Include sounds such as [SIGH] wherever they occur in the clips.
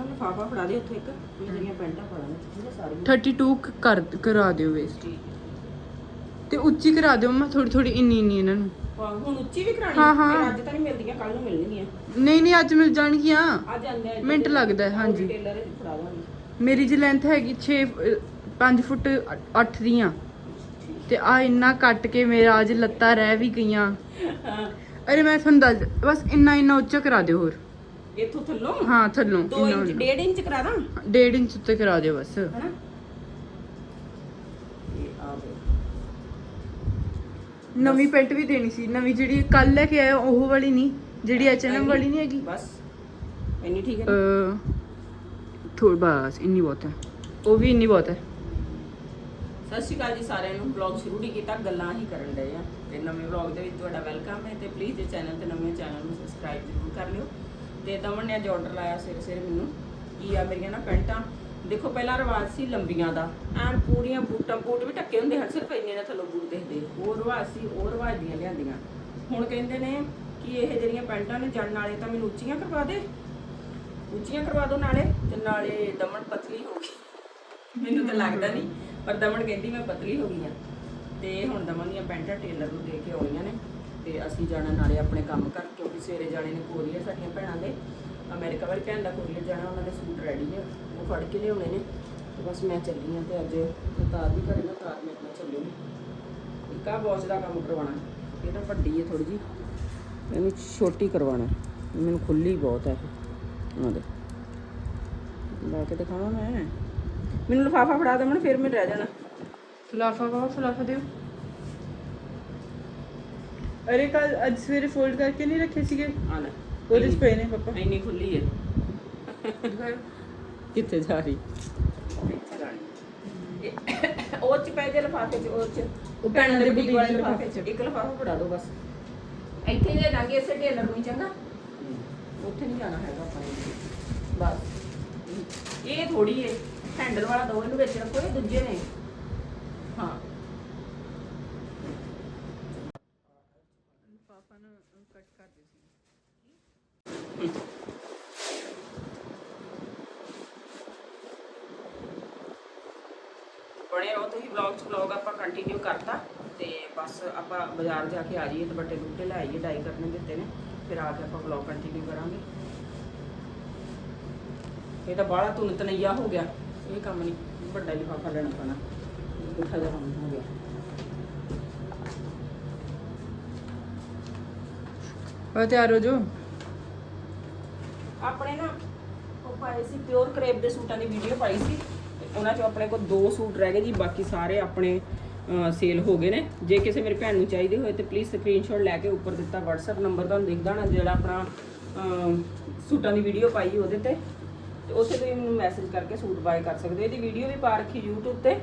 ਉਹਨਾਂ ਨੂੰ ਫਾਫਾ ਫੜਾ ਦੇ ਉੱਥੇ ਇੱਕ ਮੈਂ ਜਿਹੜੀਆਂ ਪੈਂਟਾਂ ਪਾ ਲਾਂਗੇ ਠੀਕ ਹੈ ਸਾਰੀਆਂ। 32 ਕ- ਕਰ ਕਰਾ ਦਿਓ ਵੇਸਟ ਤੇ ਉੱਚੀ ਕਰਾ ਦਿਓ ਮੈਂ ਥੋੜੀ ਥੋੜੀ ਇੰਨੀ ਇੰਨੀ ਇਹਨਾਂ ਨੂੰ। ਹਾਂ, ਹੁਣ ਉੱਚੀ ਵੀ ਕਰਾਣੀ ਹਾਂ, ਹਾਂ। ਫਿਰ ਅੱਜ ਤਾਂ ਨਹੀਂ ਮਿਲਦੀਆਂ ਕੱਲ ਨੂੰ ਮਿਲਣਗੀਆਂ। ਨਹੀਂ ਨਹੀਂ ਅੱਜ ਮਿਲ ਜਾਣਗੀਆਂ। ਅੱਜ ਆਂਦੇ ਆ ਮਿੰਟ ਲੱਗਦਾ ਹੈ, ਹਾਂਜੀ। ਟੇਲਰ ਵਿੱਚ ਫੜਾ ਦਾਂਗੇ। ਮੇਰੀ ਜੀ ਲੈਂਥ ਹੈਗੀ 6 5 ਫੁੱਟ 8 ਦੀਆਂ। ਤੇ ਆ ਇੰਨਾ ਕੱਟ ਕੇ ਮੇਰਾ ਅੱਜ ਲੱਤਾਂ ਰਹਿ ਵੀ ਗਈਆਂ। ਅਰੇ ਮੈਂ ਤੁਹਾਨੂੰ ਦੱਸ ਬਸ ਇੰਨਾ ਇੰਨਾ ਉੱਚਾ ਕਰਾ ਦਿਓ ਹੋਰ। ਇੱਥੋਂ ਥੱਲੋਂ? ਹਾਂ ਥੱਲੋਂ 2 ਇੰਨਾ ਇੰਚ 1.5 ਇੰਚ ਕਰਾ ਦਾਂ। ਡੇਢ ਇੰਚ ਉੱਤੇ ਕਰਾ ਦਿਓ ਬਸ। ਹਨਾ? ਇਹ ਆ ਵੇ ਨਵੀਂ ਪੈਂਟ ਵੀ ਦੇਣੀ ਸੀ ਨਵੀਂ ਜਿਹੜੀ ਕੱਲ ਲੈ ਕੇ ਆਇਆ ਉਹ ਵਾਲੀ ਨਹੀਂ ਜਿਹੜੀ ਐਚਐਨਐਮ ਵਾਲੀ ਨਹੀਂ ਹੈਗੀ? ਬਸ। ਇੰਨੀ ਠੀਕ ਹੈ ਨਾ? ਥੋੜ ਬਸ ਇੰਨੀ ਬਹੁਤ ਹੈ। ਉਹ ਵੀ ਇੰਨੀ ਬਹੁਤ ਹੈ। ਸਤਿ ਸ਼੍ਰੀ ਅਕਾਲ ਜੀ ਸਾਰਿਆਂ ਨੂੰ। ਵਲੌਗ ਸ਼ੁਰੂ ਨਹੀਂ ਕੀਤਾ ਗੱਲਾਂ ਹੀ ਕਰਨ ਡਏ ਆ। ਤੇ ਨਵੇਂ ਵਲੌਗ ਦੇ ਵਿੱਚ ਤੁਹਾਡਾ ਵੈਲਕਮ ਹੈ ਤੇ ਪਲੀਜ਼ ਜੇ ਚੈਨਲ ਤੇ ਨਵੇਂ ਚੈਨਲ ਨੂੰ ਸਬਸਕ੍ਰਾਈਬ ਜ਼ਰੂਰ ਕਰ ਲਿਓ। ਤੇ ਦਮਨ ਨੇ ਅੱਜ ਆਰਡਰ ਲਾਇਆ ਸਿਰ ਸਿਰ ਮੈਨੂੰ, ਕੀ ਆ ਮੇਰੀਆਂ ਨਾ ਪੈਂਟਾਂ। ਦੇਖੋ, ਪਹਿਲਾਂ ਰਿਵਾਜ ਸੀ ਲੰਬੀਆਂ ਦਾ। ਐਨ ਪੂਰੀਆਂ ਬੂਟਾਂ, ਬੂਟ ਵੀ ਟੱਕੇ ਹੁੰਦੇ ਹਨ, ਸਿਰਫ ਇੰਨੇ ਨਾਲ ਥੱਲੋਂ ਬੂਟ ਦੇਖਦੇ। ਉਹ ਰਿਵਾਜ ਸੀ, ਉਹ ਰਿਵਾਜ ਦੀਆਂ ਲਿਆਂਦੀਆਂ। ਹੁਣ ਕਹਿੰਦੇ ਨੇ ਕਿ ਇਹ ਜਿਹੜੀਆਂ ਪੈਂਟਾਂ ਨੇ ਜਣ ਨਾਲੇ ਤਾਂ ਮੈਨੂੰ ਉੱਚੀਆਂ ਕਰਵਾ ਦੇ। ਉੱਚੀਆਂ ਕਰਵਾ ਦਿਓ ਨਾਲੇ, ਤੇ ਨਾਲੇ ਦਮਨ ਪਤਲੀ ਹੋ ਗਈ। ਮੈਨੂੰ ਤਾਂ ਲੱਗਦਾ ਨਹੀਂ, ਪਰ ਦਮਨ ਕਹਿੰਦੀ ਮੈਂ ਪਤਲੀ ਹੋ ਗਈ ਆ ਤੇ ਹੁਣ ਦਮਨ ਦੀਆਂ ਪੈਂਟਾਂ ਟੇਲਰ ਨੂੰ ਦੇ ਕੇ ਆਉਣੀਆਂ ਨੇ। ਤੇ ਅਸੀਂ ਜਾਣਾ ਨਾਲੇ ਆਪਣੇ ਕੰਮ ਕਰ, ਕਿਉਂਕਿ ਸਵੇਰੇ ਜਾਣੇ ਨੇ ਕੋਰੀਅਰ ਸਾਡੀਆਂ ਭੈਣਾਂ ਦੇ, ਅਮਰੀਕਾ ਵਾਲੀ ਭੈਣ ਦਾ ਕੋਰੀਅਰ ਜਾਣਾ, ਉਹਨਾਂ ਦੇ ਸੂਟ ਰੈਡੀ ਨੇ, ਉਹ ਫੜ ਕੇ ਲਿਆਉਣੇ ਨੇ। ਤੇ ਬਸ ਮੈਂ ਚੱਲੀ ਆ ਤੇ ਅੱਜ ਤਾਰ ਵੀ ਘਰੇ ਨਾ, ਤਾਰ ਮੇਰੇ ਨਾਲ ਚੱਲਿਓ ਇੱਕ ਆ ਵਾਚ ਦਾ ਕੰਮ ਕਰਵਾਉਣਾ, ਇਹ ਤਾਂ ਵੱਡੀ ਹੈ ਥੋੜੀ ਜੀ ਇਹਨੂੰ ਛੋਟੀ ਕਰਵਾਉਣਾ ਮੈਨੂੰ ਖੁੱਲੀ ਬਹੁਤ ਹੈ ਇਹ ਦੇ ਲਾ ਕੇ ਦਿਖਾਵਾਂ ਮੈਂ। ਮੈਨੂੰ ਲਫਾਫਾ ਫੜਾ ਦੇ ਮੈਨੂੰ ਫਿਰ ਮੈਂ ਰਹਿ ਜਾਣਾ। ਫਲਾਫਾ ਵਾ ਫਲਾਫਾ ਦਿਓ। ਅਰੇ ਕੱਲ ਅੱਜ ਸਵੇਰੇ ਫੋਲਡ ਕਰਕੇ ਨਹੀਂ ਰੱਖੇ ਸੀਗੇ? ਆ ਲੈ। ਉਹਦੇ ਚ ਪਏ ਨੇ ਪਾਪਾ। ਇੰਨੀ ਖੁੱਲੀ ਹੈ। ਕਿੱਥੇ ਜਾ ਰਹੀ? ਉਹ ਚ ਪੈ ਜੇ ਲਫਾਫੇ ਚ ਉਹ ਚ। ਉਹ ਭੈਣਾਂ ਦੇ ਬੁਟੀਕ ਵਾਲੇ ਲਿਫਾਫੇ ਚ। ਇੱਕ ਲਫਾਫਾ ਫੜਾ ਦਿਓ ਬਸ। ਇੱਥੇ ਜੇ ਲਾਂਗੇ ਇਸੇ ਟੇਲਰ ਨੂੰ ਹੀ ਚੰਗਾ। ਉੱਥੇ ਨਹੀਂ ਜਾਣਾ ਹੈਗਾ ਆਪਾਂ ਨੇ ਬਸ। ਇਹ ਥੋੜੀ ਹੈ। ਹੈਂਡਲ ਵਾਲਾ ਦੋ ਇਹਨੂੰ ਵਿੱਚ ਰੱਖੋ ਇਹ ਦੂਜੇ ਨੇ ਹਾਂ ਬਣੇ ਰਹੋ ਤੁਸੀਂ ਵਲੌਗ ਚ ਵਲੌਗ ਆਪਾਂ ਕੰਟੀਨਿਊ ਕਰਤਾ ਤੇ ਬਸ ਆਪਾਂ ਬਾਜ਼ਾਰ ਜਾ ਕੇ ਆ ਜਾਈਏ ਦੁਪੱਟੇ ਦੁੱਟੇ ਲੈ ਆਈਏ ਡਾਈ ਕਰਨੇ ਦਿੱਤੇ ਨੇ ਫਿਰ ਆ ਕੇ ਆਪਾਂ ਵਲੌਗ ਕੰਟੀਨਿਊ ਕਰਾਂਗੇ। ਇਹ ਤਾਂ ਬਾਹਲਾ ਧੁਨ ਤਨਈਆ ਹੋ ਗਿਆ ਇਹ ਕੰਮ ਨਹੀਂ ਵੱਡਾ ਲਿਫਾਫਾ ਲੈਣਾ ਪੈਣਾ ਪੁੱਠਾ ਜਿਹਾ ਕੰਮ ਹੋ ਗਿਆ। ਆ ਤਿਆਰ ਹੋ ਜੋ ਆਪਣੇ ਨਾ ਉਹ ਪਾਏ ਸੀ ਪਿਓਰ ਕਰੇਪ ਦੇ ਸੂਟਾਂ ਦੀ ਵੀਡੀਓ ਪਾਈ ਸੀ। ਉਹਨਾਂ ਚੋਂ ਆਪਣੇ ਕੋਲ ਦੋ ਸੂਟ ਰਹਿ ਗਏ ਜੀ, ਬਾਕੀ ਸਾਰੇ ਆਪਣੇ ਸੇਲ ਹੋ ਗਏ ਨੇ। ਜੇ ਕਿਸੇ ਮੇਰੀ ਭੈਣ ਨੂੰ ਚਾਹੀਦੇ ਹੋਏ ਤੇ ਪਲੀਜ਼ ਸਕਰੀਨਸ਼ਾਟ ਲੈ ਕੇ ਉੱਪਰ ਦਿੱਤਾ WhatsApp ਨੰਬਰ ਤੁਹਾਨੂੰ ਦਿਖਦਾ ਨਾ ਜਿਹੜਾ ਆਪਣਾ ਸੂਟਾਂ ਦੀ ਵੀਡੀਓ ਪਾਈ ਉਹਦੇ ਤੇ। ਤੇ ਉੱਥੇ ਤੁਸੀਂ ਮੈਨੂੰ ਮੈਸੇਜ ਕਰਕੇ ਸੂਟ ਬਾਏ ਕਰ ਸਕਦੇ ਹੋ। ਇਹਦੀ ਵੀਡੀਓ ਵੀ ਪਾ ਰੱਖੀ YouTube ਤੇ।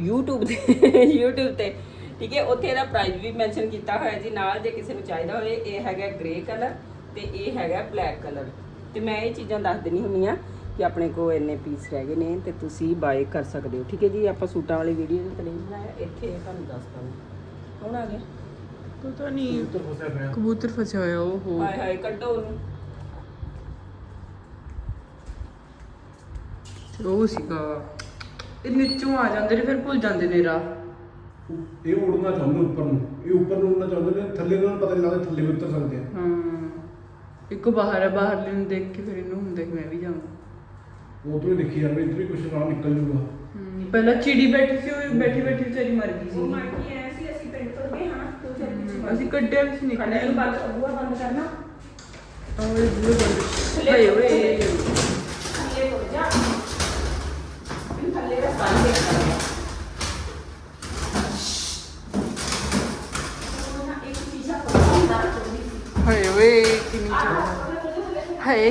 YouTube ਤੇ [LAUGHS] YouTube ਤੇ। ਠੀਕ ਹੈ, ਉੱਥੇ ਇਹਦਾ ਪ੍ਰਾਈਸ ਵੀ ਮੈਂਸ਼ਨ ਕੀਤਾ ਹੋਇਆ ਜੀ। ਨਾਲ ਜੇ ਕਿਸੇ ਨੂੰ ਚਾਹੀਦਾ ਹੋਵੇ, ਇਹ ਹੈਗਾ ਗ੍ਰੇ ਕਲਰ ਤੇ ਇਹ ਹੈਗਾ ਬਲੈਕ ਕਲਰ ਤੇ ਮੈਂ ਇਹ ਚੀਜ਼ਾਂ ਦੱਸ ਦੇਣੀ ਹੁੰਦੀਆਂ ਕਿ ਆਪਣੇ ਕੋਲ ਇੰਨੇ ਪੀਸ ਰਹਿ ਗਏ ਨੇ ਤੇ ਤੁਸੀਂ ਬਾਏ ਕਰ ਸਕਦੇ ਹੋ। ਠੀਕ ਹੈ ਜੀ ਆਪਾਂ ਸੂਟਾਂ ਵਾਲੀ ਵੀਡੀਓ ਦੇ ਤੇ ਨਹੀਂ ਬਣਾਇਆ। ਇੱਥੇ ਇਹ ਤੁਹਾਨੂੰ ਦੱਸਦਾ ਮੈਂ। ਕੌਣ ਆ ਗਿਆ? ਪਤਾ ਨਹੀਂ ਕਬੂਤਰ ਫਸਿਆ ਹੋਇਆ ਉਹ ਹੋ ਹਾਏ ਹਾਏ ਕੱਢੋ ਉਹਨੂੰ। ਉਹ ਸੀਗਾ। ਇਹ ਨੀਚੋਂ ਆ ਜਾਂਦੇ ਨੇ ਫਿਰ ਭੁੱਲ ਜਾਂਦੇ ਨੇ ਰਾਹ। ਇਹ ਉੜਨਾ ਚਾਹੁੰਦੇ ਨੇ ਉੱਪਰ ਨੂੰ। ਇਹ ਉੱਪਰ ਨੂੰ ਉੜਨਾ ਚਾਹੁੰਦੇ ਨੇ ਥੱਲੇ ਨੂੰ ਪਤਾ ਨਹੀਂ ਲੱਗਦਾ ਥੱਲੇ ਵੀ ਉਤਰ ਸਕਦੇ ਆ। ਹਾਂ। ਇੱਕ ਬਾਹਰ ਹੈ ਬਾਹਰ ਨੂੰ ਦੇਖ ਕੇ ਫਿਰ ਇਹਨੂੰ ਹੁੰਦਾ ਕਿ ਮੈਂ ਵੀ ਜਾਵਾਂ। वो तो देखी यार मैं इतनी कुछ ना निकल जाऊँगा हम्म, पहला चिड़ी बैठी थी और बैठी बैठी बेचारी मर गई थी। वो मर गई ऐसी ऐसी पेड़ पर गए हाँ तो चल ऐसी गड्ढे में से निकले। ये बात हुआ बंद करना। और ये बुरे बंद। ले ओए। ये हो जा। इन थल्ले का पानी देखता है। हाय वे किमी हाय।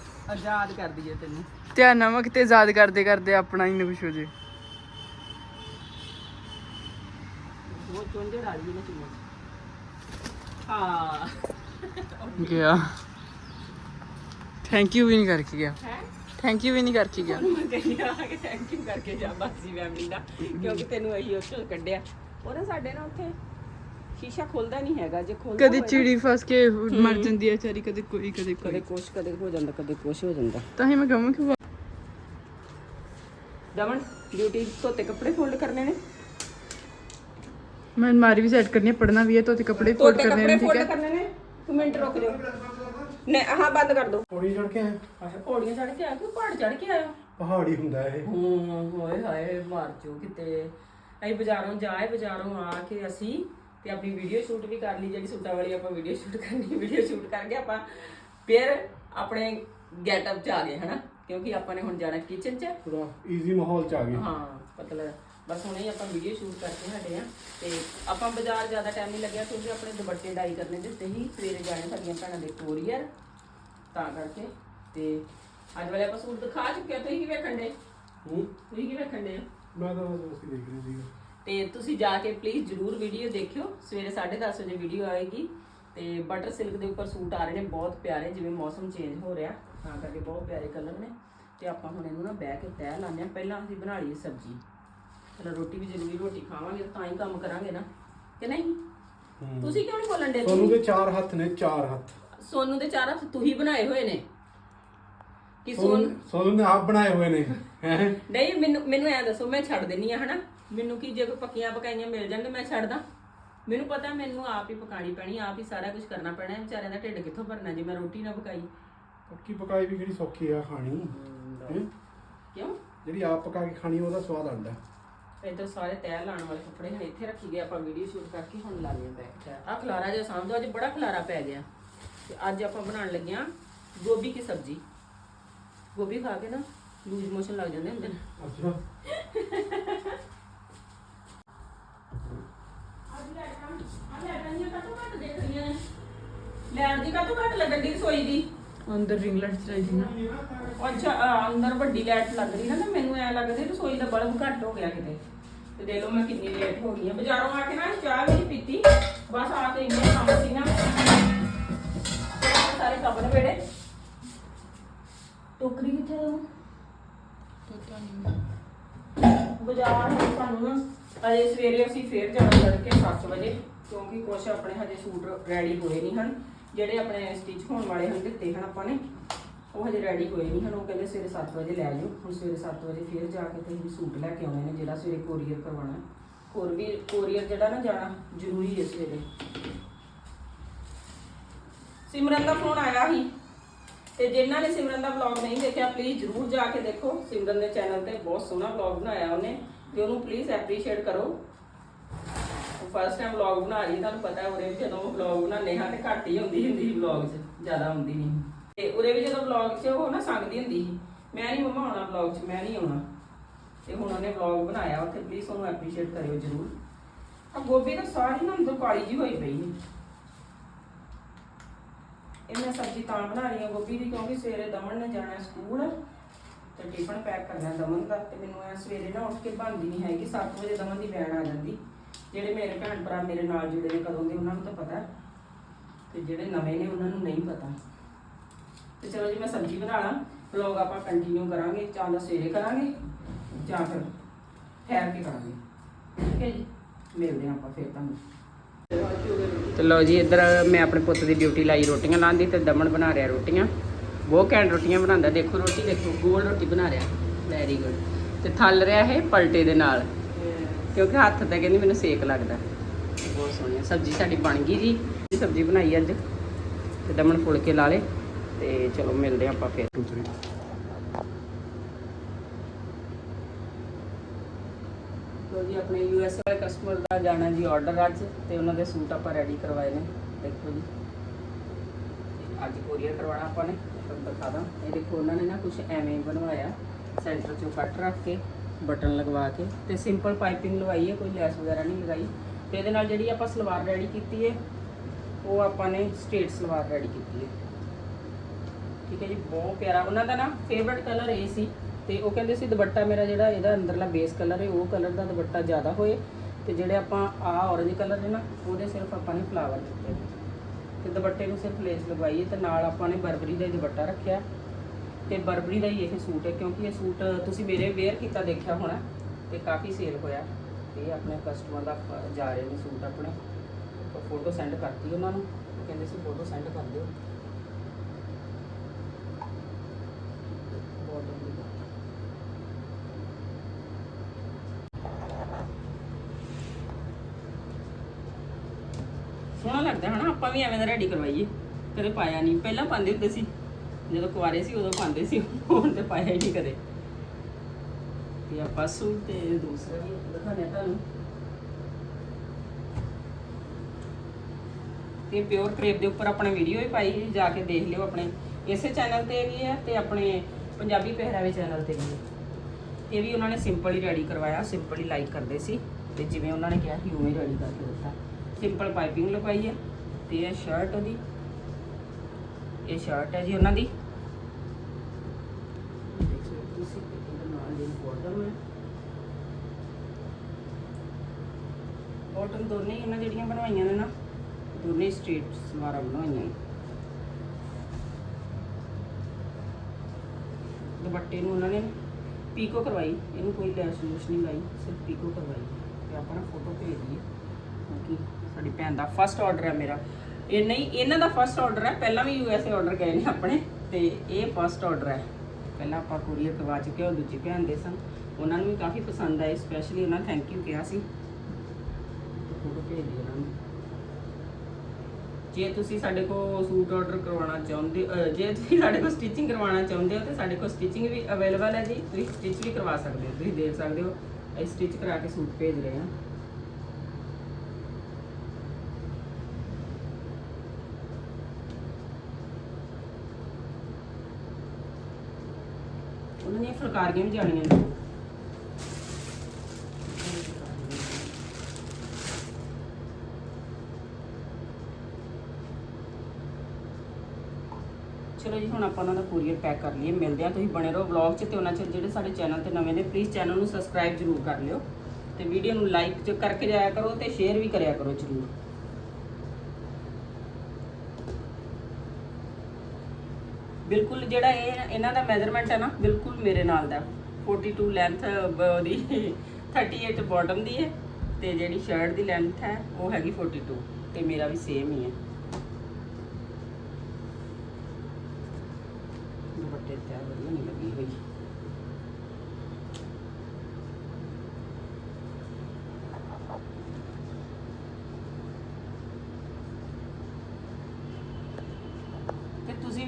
ਆਜ਼ਾਦ ਕਰ ਦਈਏ ਤੈਨੂੰ। ਧਿਆਨ ਨਮਕ ਤੇ ਯਾਦ ਕਰਦੇ ਕਰਦੇ ਆਪਣਾ ਹੀ ਨਾ ਕੁਛ ਹੋ ਜੇ। ਉਹ ਚੁੰਝੇ ਡਾਲੀ ਨਾ ਚੁੰਝੇ ਹਾਂ। ਗਿਆ। ਥੈਂਕ ਯੂ ਵੀ ਨਹੀਂ ਕਰਕੇ ਗਿਆ। ਹੈ? ਥੈਂਕ ਯੂ ਵੀ ਨਹੀਂ ਕਰਕੇ ਗਿਆ। ਮੈਂ ਕਹਿੰਦੀ ਕਿ ਥੈਂਕ ਯੂ ਕਰਕੇ ਜਾ ਬਾਸੀ ਫੈਮਿਲੀ ਦਾ ਕਿਉਂਕਿ ਤੈਨੂੰ ਇਹੀ ਉੱਥੋਂ ਕੱਢਿਆ। ਉਹਨੇ ਸਾਡੇ ਨਾਲ ਉੱਥੇ ਸ਼ੀਸ਼ਾ ਖੁੱਲਦਾ ਨਹੀਂ ਹੈਗਾ ਜੇ ਖੁੱਲਦਾ ਕਦੇ ਹੋਏ ਨਾ, ਚਿੜੀ ਫਸ ਕੇ ਮਰ ਜਾਂਦੀ ਹੈ ਚਾਰੀ ਕਦੇ ਕੋਈ ਕਦੇ ਕਦੇ ਕੋਈ ਕੁਛ ਕਦੇ ਹੋ ਜਾਂਦਾ ਕਦੇ ਕੁਛ ਹੋ ਜਾਂਦਾ। ਤਾਂ ਹੀ ਮੈਂ ਕਹਾਂ ਕਿ ਦਮਨ ਡਿਊਟੀ ਧੋਤੇ ਕੱਪੜੇ ਫੋਲਡ ਕਰਨੇ ਨੇ? ਮੈਂ ਮਾਰੀ ਵੀ ਸੈੱਟ ਕਰਨੀ ਹੈ ਪੜਨਾ ਵੀ ਹੈ ਤਾਂ ਤੇ ਕੱਪੜੇ ਫੋਲਡ ਧੋਤੇ ਕਰਨੇ ਕੱਪੜੇ ਨੇ ਠੀਕ ਫੋਲਡ ਹੈ ਕਰਨੇ ਨੇ? ਇੱਕ ਮਿੰਟ ਰੁਕ ਜਾਓ। ਨੇ ਹਾਂ ਬੰਦ ਕਰ ਦੋ। ਪੌੜੀ ਚੜ ਕੇ ਆਏ ਅੱਛਾ ਪੌੜੀਆਂ ਚੜ ਕੇ ਆਇਆ ਕਿ ਪਹਾੜ ਚੜ ਕੇ ਆਇਆ ਪਹਾੜੀ ਹੁੰਦਾ ਇਹ। ਹਾਂ ਹੋਏ ਹਾਏ ਮਾਰ ਚੋ ਕਿਤੇ। ਅਸੀਂ ਬਾਜ਼ਾਰੋਂ ਜਾਏ ਬਾਜ਼ਾਰੋਂ ਆ ਕੇ ਅਸੀਂ ਤੇ ਆਪਣੀ ਵੀਡੀਓ ਸ਼ੂਟ ਵੀ ਕਰ ਲਈ ਜਿਹੜੀ ਸੂਟਾਂ ਵਾਲੀ ਆਪਾਂ ਵੀਡੀਓ ਸ਼ੂਟ ਕਰਨੀ ਵੀਡੀਓ ਸ਼ੂਟ ਕਰਕੇ ਆਪਾਂ ਫਿਰ ਆਪਣੇ ਗੈਟਅਪ ਚ ਆ ਗਏ ਹਨਾ? ਕਿਉਂਕਿ ਆਪਾਂ ਨੇ ਹੁਣ ਜਾਣਾ ਕਿਚਨ ਚ। ਥੋੜਾ ਈਜ਼ੀ ਮਾਹੌਲ ਚ ਆ ਗਏ। ਹਾਂ ਮਤਲਬ ਬਸ ਹੁਣੇ ਹੀ ਆਪਾਂ ਵੀਡੀਓ ਸ਼ੂਟ ਕਰਕੇ ਹਟੇ ਆ ਤੇ ਆਪਾਂ ਬਾਜ਼ਾਰ ਜ਼ਿਆਦਾ ਟਾਈਮ ਨਹੀਂ ਲੱਗਿਆ ਕਿਉਂਕਿ ਆਪਣੇ ਦੁਪੱਟੇ ਡਾਈ ਕਰਨੇ ਦਿੱਤੇ ਸੀ ਸਵੇਰੇ ਜਾਣੇ ਸਾਡੀਆਂ ਭੈਣਾਂ ਦੇ ਕੋਰੀਅਰ ਤਾਂ ਕਰਕੇ। ਤੇ ਅੱਜ ਵਾਲੇ ਆਪਾਂ ਸੂਟ ਦਿਖਾ ਚੁੱਕੇ ਆ ਤੁਸੀਂ ਕੀ ਵੇਖਣ ਦੇ ਹੂੰ? ਤੁਸੀਂ ਕੀ ਵੇਖਣ ਦੇ ਮੈਂ ਤਾਂ ਬਸ ਦੇਖ ਰਹੇ ਸੀਗਾ। ਤੇ ਤੁਸੀਂ ਜਾ ਕੇ ਪਲੀਜ਼ ਜਰੂਰ ਵੀਡੀਓ ਦੇਖਿਓ। ਸਵੇਰੇ 10:30 ਵਜੇ ਵੀਡੀਓ ਆਏਗੀ ਤੇ ਬਟਰ ਸਿਲਕ ਦੇ ਉੱਪਰ ਸੂਟ ਆ ਰਹੇ ਨੇ ਬਹੁਤ ਪਿਆਰੇ ਜਿਵੇਂ ਮੌਸਮ ਚੇਂਜ ਹੋ ਰਿਹਾ। ਤਾਂ ਕਰਕੇ ਬਹੁਤ ਪਿਆਰੇ ਕਲਰ ਨੇ। ਤੇ ਆਪਾਂ ਹੁਣ ਇਹਨੂੰ ਨਾ ਬਹਿ ਕੇ ਤੈਅ ਲਾਉਂਦੇ ਆ ਪਹਿਲਾਂ ਅਸੀਂ ਬਣਾ ਲਈਏ ਸਬਜ਼ੀ। ਚਲੋ ਰੋਟੀ ਵੀ ਜ਼ਰੂਰੀ ਰੋਟੀ ਖਾਵਾਂਗੇ ਤਾਂ ਹੀ ਕੰਮ ਕਰਾਂਗੇ ਨਾ। ਕਿ ਨਹੀਂ? ਤੁਸੀਂ ਕਿਉਂ ਨਹੀਂ ਬੋਲਣ ਦੇ ਸੋਨੂੰ ਦੇ ਚਾਰ ਹੱਥ ਨੇ ਚਾਰ ਹੱਥ। ਸੋਨੂ ਦੇ ਚਾਰ ਹੱਥ ਤੂੰ ਹੀ ਬਣਾਏ ਹੋਏ ਨੇ। ਕਿ ਸੋਨ ਸੋਨੂੰ ਨੇ ਆਪ ਬਣਾਏ ਹੋਏ ਨੇ। ਨਹੀਂ ਮੈਨੂੰ ਮੈਨੂੰ ਐ ਦੱਸੋ ਮੈਂ ਛੱਡ ਦਿੰਨੀ ਆ ਹਨਾ? ਮੈਨੂੰ ਕੀ ਜੇ ਕੋਈ ਪੱਕੀਆਂ ਪਕਾਈਆਂ ਮਿਲ ਜਾਣ ਤੇ ਮੈਂ ਛੱਡਦਾ ਮੈਨੂੰ ਪਤਾ ਮੈਨੂੰ ਆਪ ਹੀ ਪਕਾਣੀ ਪੈਣੀ ਆਪ ਹੀ ਸਾਰਾ ਕੁਝ ਕਰਨਾ ਪੈਣਾ ਹੈ ਵਿਚਾਰਿਆਂ ਦਾ ਢਿੱਡ ਕਿੱਥੋਂ ਭਰਨਾ ਜੇ ਮੈਂ ਰੋਟੀ ਨਾ ਪਕਾਈ? ਪੱਕੀ ਪਕਾਈ ਵੀ ਕਿਹੜੀ ਸੌਖੀ ਆ ਖਾਣੀ? ਹੈਂ? ਕਿਉਂ? ਜਿਹੜੀ ਆਪ ਪਕਾ ਕੇ ਖਾਣੀ ਉਹਦਾ ਸਵਾਦ ਆਉਂਦਾ। ਇੱਧਰ ਸਾਰੇ ਤੈਅ ਲਾਉਣ ਵਾਲੇ ਕੱਪੜੇ ਹਨ ਇੱਥੇ ਰੱਖੀ ਗਏ ਆਪਾਂ ਵੀਡੀਓ ਸ਼ੂਟ ਕਰਕੇ ਹੁਣ ਲਾ ਲਿਆ ਬੈਕ ਆ ਖਲਾਰਾ ਜਿਹਾ ਸਮਝੋ ਅੱਜ ਬੜਾ ਖਲਾਰਾ ਪੈ ਗਿਆ। ਤੇ ਅੱਜ ਆਪਾਂ ਬਣਾਉਣ ਲੱਗੇ ਆ ਗੋਭੀ ਦੀ ਸਬਜ਼ੀ। ਗੋਭੀ ਖਾ ਕੇ ਨਾ ਲੂਜ਼ ਮੋਸ਼ਨ ਲੱਗ ਜਾਂਦੇ ਹੁੰਦੇ ਨੇ। ਅੱਛਾ। ਲੈਣ ਦੀ ਕਾਹਤੋਂ ਘੱਟ ਲੱਗਣ ਦੀ ਰਸੋਈ ਦੀ? ਅੰਦਰ ਰਿੰਗ ਲਾਈਟ ਚਾਹੀਦੀ ਨਾ। ਅੱਛਾ ਅਹ ਅੰਦਰ ਵੱਡੀ ਲਾਈਟ ਲੱਗ ਰਹੀ ਨਾ ਤਾਂ ਮੈਨੂੰ ਐ ਲੱਗਦਾ ਰਸੋਈ ਦਾ ਬਲਬ ਘੱਟ ਹੋ ਗਿਆ ਕਿਤੇ। ਤੇ ਦੇ ਲਓ ਮੈਂ ਕਿੰਨੀ ਲੇਟ ਹੋ ਗਈ ਆ। ਬਾਜ਼ਾਰੋਂ ਆ ਕੇ ਨਾ ਚਾਹ ਵੀ ਨਹੀਂ ਪੀਤੀ। ਬਸ ਆ ਕੇ ਇੰਨੇ ਕੰਮ ਸੀ ਨਾ। ਸਾਰੇ ਕੰਮ ਨਵੇੜੇ ਟੋਕਰੀ ਕਿੱਥੇ ਆ? ਬਾਜ਼ਾਰ ਹੁਣ ਸਾਨੂੰ ਨਾ ਅਜੇ ਸਵੇਰੇ ਅਸੀਂ ਫੇਰ ਜਾਣਾ ਤੜਕੇ 7 ਵਜੇ ਕਿਉਂਕਿ ਕੁਛ ਆਪਣੇ ਹਜੇ ਸੂਟ ਰੈਡੀ ਹੋਏ ਨਹੀਂ ਹਨ। ਜਿਹੜੇ ਆਪਣੇ ਸਟਿਚ ਹੋਣ ਵਾਲੇ ਹਨ ਦਿੱਤੇ ਹਨ ਆਪਾਂ ਨੇ, ਉਹ ਹਜੇ ਰੈਡੀ ਹੋਏ ਨਹੀਂ ਹਨ, ਉਹ ਕਹਿੰਦੇ ਸਵੇਰੇ 7 ਵਜੇ ਲੈ ਜਾਓ ਹੁਣ ਸਵੇਰੇ 7 ਵਜੇ ਫੇਰ ਜਾ ਕੇ ਤੇ ਸੂਟ ਲੈ ਕੇ ਆਉਣੇ ਨੇ, ਜਿਹੜਾ ਸਵੇਰੇ ਕੋਰੀਅਰ ਕਰਵਾਉਣਾ। ਹੋਰ ਵੀ ਕੋਰੀਅਰ ਜਿਹੜਾ ਨਾ ਜਾਣਾ ਜ਼ਰੂਰੀ ਹੈ ਸਵੇਰੇ। ਸਿਮਰਨ ਦਾ ਫੋਨ ਆਇਆ ਸੀ, ਤੇ ਜਿਨ੍ਹਾਂ ਨੇ ਸਿਮਰਨ ਦਾ ਵਲੌਗ ਨਹੀਂ ਦੇਖਿਆ ਪਲੀਜ਼ ਜਰੂਰ ਜਾ ਕੇ ਦੇਖੋ। ਸਿਮਰਨ ਦੇ ਚੈਨਲ ਤੇ ਬਹੁਤ ਸੋਹਣਾ ਵਲੌਗ ਬਣਾਇਆ ਉਹਨੇ, ਤੇ ਉਹਨੂੰ ਪਲੀਜ਼ ਐਪਰੀਸ਼ੀਏਟ ਕਰੋ। ਫਸਟ ਟਾਈਮ ਵਲੌਗ ਬਣਾ ਰਹੀ ਤੁਹਾਨੂੰ ਪਤਾ ਉਰੇ ਵੀ ਜਦੋਂ ਵਲੌਗ ਬਣਾਉਂਦੇ ਹਾਂ ਤੇ ਘੱਟ ਹੀ ਹੁੰਦੀ ਹੁੰਦੀ ਸੀ ਵਲੌਗ 'ਚ, ਜ਼ਿਆਦਾ ਹੁੰਦੀ ਨਹੀਂ ਤੇ ਉਰੇ ਵੀ ਜਦੋਂ ਵਲੌਗ 'ਚ ਉਹ ਨਾ ਸੰਗਦੀ ਹੁੰਦੀ ਸੀ, ਮੈਂ ਨਹੀਂ ਮੰਮਾ ਆਉਣਾ ਵਲੌਗ 'ਚ, ਮੈਂ ਨਹੀਂ ਆਉਣਾ। ਤੇ ਹੁਣ ਉਹਨੇ ਵਲੌਗ ਬਣਾਇਆ, ਉੱਥੇ ਪਲੀਜ਼ ਉਹਨੂੰ ਐਪਰੀਸ਼ੀਏਟ ਕਰਿਓ ਜਰੂਰ। ਆ ਗੋਭੀ ਤਾਂ ਸਾਰੀ ਨਾ ਅੰਦਰ ਕਾਲੀ ਜੀ ਹੋਈ ਪਈ ਹੈ ਇਹ ਮੈਂ ਸਬਜ਼ੀ ਤਾਂ ਬਣਾ ਰਹੀ ਹਾਂ ਗੋਭੀ ਦੀ, ਕਿਉਂਕਿ ਸਵੇਰੇ ਦਮਨ ਨੇ ਜਾਣਾ ਸਕੂਲ, ਤੇ ਟਿਫਨ ਪੈਕ ਕਰਨਾ ਦਮਨ ਦਾ, ਤੇ ਮੈਨੂੰ ਐ ਸਵੇਰੇ ਨਾ ਉੱਠ ਕੇ ਬਣਦੀ ਨਹੀਂ ਹੈਗੀ 7 ਵਜੇ ਦਮਨ ਦੀ ਵੈਨ ਆ ਜਾਂਦੀ। ਜਿਹੜੇ ਮੇਰੇ ਭੈਣ ਭਰਾ ਮੇਰੇ ਨਾਲ ਜੁੜੇ ਨੇ ਕਦੋਂ ਦੇ, ਉਹਨਾਂ ਨੂੰ ਤਾਂ ਪਤਾ। ਤੇ ਜਿਹੜੇ ਨਵੇਂ ਨੇ, ਉਹਨਾਂ ਨੂੰ ਨਹੀਂ ਪਤਾ। ਤੇ ਚਲੋ ਜੀ, ਮੈਂ ਸਬਜ਼ੀ ਬਣਾ ਲਾਂ। ਵਲੌਗ ਆਪਾਂ ਕੰਟੀਨਿਊ ਕਰਾਂਗੇ। ਜਾਂ ਸਵੇਰੇ ਕਰਾਂਗੇ, ਜਾਂ ਫਿਰ ਠਹਿਰ ਕੇ ਕਰਾਂਗੇ। ਠੀਕ ਹੈ ਜੀ? ਮਿਲਦੇ ਹਾਂ ਆਪਾਂ ਫਿਰ ਤੁਹਾਨੂੰ। ਤੇ ਲਓ ਜੀ, ਇੱਧਰ ਮੈਂ ਆਪਣੇ ਪੁੱਤ ਦੀ ਡਿਊਟੀ ਲਾਈ ਰੋਟੀਆਂ ਲਾਉਂਦੀ ਤੇ ਦਮਨ ਬਣਾ ਰਿਹਾ ਰੋਟੀਆਂ। ਬਹੁਤ ਘੈਂਟ ਰੋਟੀਆਂ ਬਣਾਉਂਦਾ। ਦੇਖੋ ਰੋਟੀ, ਦੇਖੋ, ਗੋਲ ਰੋਟੀ ਬਣਾ ਰਿਹਾ। ਵੈਰੀ ਗੁੱਡ ਤੇ ਥੱਲ ਰਿਹਾ ਇਹ ਪਲਟੇ ਦੇ ਨਾਲ। ਕਿਉਂਕਿ ਹੱਥ ਤੇ ਕਹਿੰਦੀ ਮੈਨੂੰ ਸੇਕ ਲੱਗਦਾ। ਬਹੁਤ ਸੋਹਣੀ ਸਬਜ਼ੀ ਸਾਡੀ ਬਣ ਗਈ ਜੀ। ਸਬਜ਼ੀ ਬਣਾਈ ਅੱਜ। ਤੇ ਦਮਨ ਫੁਲਕੇ ਲਾ ਲੇ ਤੇ ਚਲੋ ਮਿਲਦੇ ਹਾਂ ਆਪਾਂ ਫਿਰ। 2 3 ਲੋ ਜੀ, ਆਪਣੇ ਯੂਐਸ ਵਾਲੇ ਕਸਟਮਰ ਦਾ ਜਾਣਾ ਜੀ ਆਰਡਰ ਅੱਜ। ਤੇ ਉਹਨਾਂ ਦੇ ਸੂਟ ਆਪਾਂ ਰੈਡੀ ਕਰਵਾਏ ਨੇ। ਦੇਖੋ ਜੀ। ਅੱਜ ਕੋਰੀਅਰ ਕਰਵਾਉਣਾ ਆਪਾਂ ਨੇ। ਤੁਹਾਨੂੰ ਦਿਖਾ ਦਾਂ। ਇਹ ਦੇਖੋ, ਉਹਨਾਂ ਨੇ ਨਾ ਕੁਝ ਐਵੇਂ ਬਣਵਾਇਆ। ਸੈਂਟਰ ਚੋਂ ਕੱਟ ਰੱਖ ਕੇ। ਬਟਨ ਲਗਵਾ ਕੇ ਤੇ ਸਿੰਪਲ ਪਾਈਪਿੰਗ ਲਵਾਈ ਹੈ, ਕੋਈ ਲੈਸ ਵਗੈਰਾ ਨਹੀਂ ਲਗਾਈ। ਤੇ ਇਹਦੇ ਨਾਲ ਜਿਹੜੀ ਆਪਾਂ ਸਲਵਾਰ ਰੈਡੀ ਕੀਤੀ ਹੈ, ਉਹ ਆਪਾਂ ਨੇ ਸਟ੍ਰੇਟ ਸਲਵਾਰ ਰੈਡੀ ਕੀਤੀ ਹੈ। ਠੀਕ ਹੈ ਜੀ, ਬਹੁਤ ਪਿਆਰਾ। ਉਹਨਾਂ ਦਾ ਨਾ ਫੇਵਰਟ ਕਲਰ ਇਹ ਸੀ ਤੇ ਉਹ ਕਹਿੰਦੇ ਸੀ, ਦੁਪੱਟਾ ਮੇਰਾ ਜਿਹੜਾ ਇਹਦਾ ਅੰਦਰਲਾ ਬੇਸ ਕਲਰ ਹੈ, ਉਹ ਕਲਰ ਦਾ ਦੁਪੱਟਾ ਜ਼ਿਆਦਾ ਹੋਏ ਤੇ ਜਿਹੜੇ ਆਪਾਂ ਆ ਔਰੇਂਜ ਕਲਰ ਹੈ ਨਾ, ਉਹਦੇ ਸਿਰਫ ਆਪਾਂ ਨੇ ਫਲਾਵਰ ਦਿੱਤੇ ਨੇ। ਤੇ ਦੁਪੱਟੇ ਨੂੰ ਸਿਰਫ ਲੇਸ ਲਗਵਾਈ ਹੈ ਤੇ ਨਾਲ ਆਪਾਂ ਨੇ ਬਰਬਰੀ ਦਾ ਦੁਪੱਟਾ ਰੱਖਿਆ। ਤੇ ਬਰਬਰੀ ਦਾ ਹੀ ਇਹ ਸੂਟ ਹੈ, ਕਿਉਂਕਿ ਇਹ ਸੂਟ ਤੁਸੀਂ ਮੇਰੇ ਵੇਅਰ ਕੀਤਾ ਦੇਖਿਆ ਹੋਣਾ ਤੇ ਕਾਫੀ ਸੇਲ ਹੋਇਆ। ਇਹ ਆਪਣੇ ਕਸਟਮਰ ਦਾ ਜਾ ਰਹੇ ਨੇ ਸੂਟ ਆਪਣੇ। ਫੋਟੋ ਸੈਂਡ ਕਰਤੀ ਉਹਨਾਂ ਨੂੰ। ਕਹਿੰਦੇ ਸੀ ਫੋਟੋ ਸੈਂਡ ਕਰ ਦਿਓ। ਸੋਹਣਾ ਲੱਗਦਾ ਹਨਾ ਆਪਾਂ ਵੀ ਐਵੇਂ ਦਾ ਰੈਡੀ ਕਰਵਾਈਏ। ਕਦੇ ਪਾਇਆ ਨਹੀਂ। ਪਹਿਲਾਂ ਪਾਉਂਦੇ ਹੁੰਦੇ ਸੀ। ਜਦੋਂ ਕੁਆਰੇ ਸੀ ਉਦੋਂ ਪਾਉਂਦੇ ਸੀ ਹੁਣ ਤੇ ਪਾਇਆ ਹੀ ਨਹੀਂ ਕਦੇ। ਤੇ ਆਪਾਂ ਸੂਟ ਤੇ ਦੂਸਰਾ ਵੀ ਦਿਖਾਣੇ ਤੁਹਾਨੂੰ। ਤੇ ਪਿਓਰ ਕਰੇਪ ਦੇ ਉੱਪਰ ਆਪਣੇ ਵੀਡੀਓ ਵੀ ਪਾਈ ਹੈ, ਜਾ ਕੇ ਦੇਖ ਲਿਓ ਆਪਣੇ। ਇਸੇ ਚੈਨਲ ਤੇ ਵੀ ਹੈ ਤੇ ਆਪਣੇ ਪੰਜਾਬੀ ਪਹਿਰਾਵੇ ਚੈਨਲ ਤੇ ਵੀ ਹੈ ਇਹ ਵੀ ਉਹਨਾਂ ਨੇ ਸਿੰਪਲ ਹੀ ਰੈਡੀ ਕਰਵਾਇਆ ਸਿੰਪਲ ਹੀ ਲਾਈਕ ਕਰਦੇ ਸੀ। ਤੇ ਜਿਵੇਂ ਉਹਨਾਂ ਨੇ ਕਿਹਾ ਸੀ ਉਵੇਂ ਰੈਡੀ ਕਰਕੇ ਦਿੱਤਾ। ਸਿੰਪਲ ਪਾਈਪਿੰਗ ਲਗਵਾਈ ਹੈ ਤੇ ਇਹ ਸ਼ਰਟ ਉਹਦੀ ਇਹ ਸ਼ਰਟ ਹੈ ਜੀ ਉਹਨਾਂ ਦੀ ਦੇਖ ਸਕਦੇ ਹੋ ਤੁਸੀਂ ਇਹਦੇ ਨਾਲ ਦੀ ਬਾਟਮ ਹੈ ਬਾਟਮ ਦੋਨੇ ਹੀ ਉਹਨਾਂ ਜਿਹੜੀਆਂ ਬਣਵਾਈਆਂ ਨੇ ਨਾ, ਦੋਨੇ ਸਟ੍ਰੇਟ ਸਲਵਾਰਾਂ ਬਣਵਾਈਆਂ ਨੇ। ਦੁਪੱਟੇ ਨੂੰ ਉਹਨਾਂ ਨੇ ਪੀਕੋ ਕਰਵਾਈ, ਇਹਨੂੰ ਕੋਈ ਲੈਸ ਲੂਸ ਨਹੀਂ ਲਾਈ, ਸਿਰਫ ਪੀਕੋ ਕਰਵਾਈ। ਤੇ ਆਪਾਂ ਨਾ ਫੋਟੋ ਭੇਜ ਦਈਏ, ਕਿਉਂਕਿ ਸਾਡੀ ਭੈਣ ਦਾ ਫਸਟ ਆਰਡਰ ਹੈ ਮੇਰਾ। ਇਹ ਨਹੀਂ, ਇਹਨਾਂ ਦਾ ਫਸਟ ਆਰਡਰ ਹੈ ਪਹਿਲਾਂ ਵੀ ਯੂਐਸਏ ਆਰਡਰ ਗਏ ਨੇ ਆਪਣੇ, ਤੇ ਇਹ ਫਸਟ ਆਰਡਰ ਹੈ ਪਹਿਲਾਂ ਆਪਾਂ ਕੁਰੀਅਰ ਕਰਵਾ ਚੁੱਕੇ ਉਹ ਦੂਜੀ ਭੈਣ ਦੇ ਸਨ। ਉਹਨਾਂ ਨੂੰ ਵੀ ਕਾਫੀ ਪਸੰਦ ਆਏ ਸਪੈਸ਼ਲੀ ਉਹਨਾਂ ਥੈਂਕ ਯੂ ਕਿਹਾ ਸੀ। ਫੋਟੋ ਭੇਜ ਦਿਓ ਉਹਨਾਂ ਨੂੰ। ਜੇ ਤੁਸੀਂ ਸਾਡੇ ਕੋਲ ਸੂਟ ਆਰਡਰ ਕਰਵਾਉਣਾ ਚਾਹੁੰਦੇ, ਅਹ, ਜੇ ਤੁਸੀਂ ਸਾਡੇ ਕੋਲ ਸਟਿਚਿੰਗ ਕਰਵਾਉਣਾ ਚਾਹੁੰਦੇ ਹੋ ਤੇ ਸਾਡੇ ਕੋਲ ਸਟਿਚਿੰਗ ਵੀ ਅਵੇਲੇਬਲ ਹੈ ਜੀ। ਤੁਸੀਂ ਸਟਿਚ ਵੀ ਕਰਵਾ ਸਕਦੇ ਹੋ, ਤੁਸੀਂ ਦੇਖ ਸਕਦੇ ਹੋ। ਅਸੀਂ ਸਟਿਚ ਕਰਾ ਕੇ ਸੂਟ ਭੇਜ ਰਹੇ ਹਾਂ। ਉਹਨਾਂ ਦੀਆਂ ਫੁਲਕਾਰੀਆਂ ਵੀ ਜਾਣੀਆਂ ਨੇ ਚਲੋ ਜੀ ਹੁਣ ਆਪਾਂ ਉਹਨਾਂ ਦਾ ਕੋਰੀਅਰ ਪੈਕ ਕਰ ਲਈਏ, ਮਿਲਦੇ ਆ ਤੁਸੀਂ ਬਣੇ ਰਹੋ ਵਲੌਗ 'ਚ ਤੇ ਉਹਨਾਂ ਚਿਰ ਜਿਹੜੇ ਸਾਡੇ ਚੈਨਲ ਤੇ ਨਵੇਂ ਨੇ ਪਲੀਜ਼ ਚੈਨਲ ਨੂੰ ਸਬਸਕ੍ਰਾਈਬ ਜ਼ਰੂਰ ਕਰ ਲਿਓ ਤੇ ਵੀਡੀਓ ਨੂੰ ਲਾਈਕ ਚ ਕਰਕੇ ਜਾਇਆ ਕਰੋ ਤੇ ਸ਼ੇਅਰ ਵੀ ਕਰਿਆ ਕਰੋ ਜ਼ਰੂਰ। ਬਿਲਕੁਲ ਜਿਹੜਾ ਇਹ ਇਹਨਾਂ ਦਾ ਮੈਜ਼ਰਮੈਂਟ ਹੈ ਨਾ, ਬਿਲਕੁਲ ਮੇਰੇ ਨਾਲ ਦਾ। 42 ਲੈਂਥ ਦੀ 38 ਬਾਟਮ ਦੀ ਹੈ ਤੇ ਜਿਹੜੀ ਸ਼ਰਟ ਦੀ ਲੈਂਥ ਹੈ, ਉਹ ਹੈਗੀ 42 ਤੇ ਮੇਰਾ ਵੀ ਸੇਮ ਹੀ ਹੈ ਦੁਪੱਟੇ ਤੇ ਆਹ ਵਧੀਆ ਨਹੀਂ ਲੱਗੀ ਹੋਈ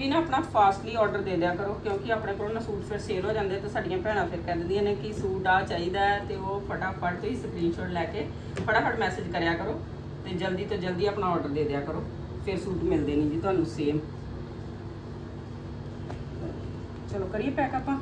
ਤੇ ਨਾ ਆਪਣਾ ਫਾਸਟਲੀ ਆਰਡਰ ਦੇ ਦਿਆ ਕਰੋ, ਕਿਉਂਕਿ ਆਪਣੇ ਕੋਲ ਨਾ ਸੂਟ ਫਿਰ ਸੇਲ ਹੋ ਜਾਂਦੇ ਤੇ ਸਾਡੀਆਂ ਭੈਣਾਂ ਫਿਰ ਕਹਿ ਦਿੰਦੀਆਂ ਨੇ ਕਿ ਸੂਟ ਆ ਚਾਹੀਦਾ ਹੈ ਤੇ ਉਹ ਫਟਾਫਟ ਤੁਸੀਂ ਸਕਰੀਨਸ਼ਾਟ ਲੈ ਕੇ ਫਟਾਫਟ ਮੈਸੇਜ ਕਰਿਆ ਕਰੋ ਤੇ ਜਲਦੀ ਤੋਂ ਜਲਦੀ ਆਪਣਾ ਆਰਡਰ ਦੇ ਦਿਆ ਕਰੋ, ਫਿਰ ਸੂਟ ਮਿਲਦੇ ਨਹੀਂ ਜੀ ਤੁਹਾਨੂੰ ਸੇਮ ਚਲੋ ਕਰੀਏ ਪੈਕ ਆਪਾਂ।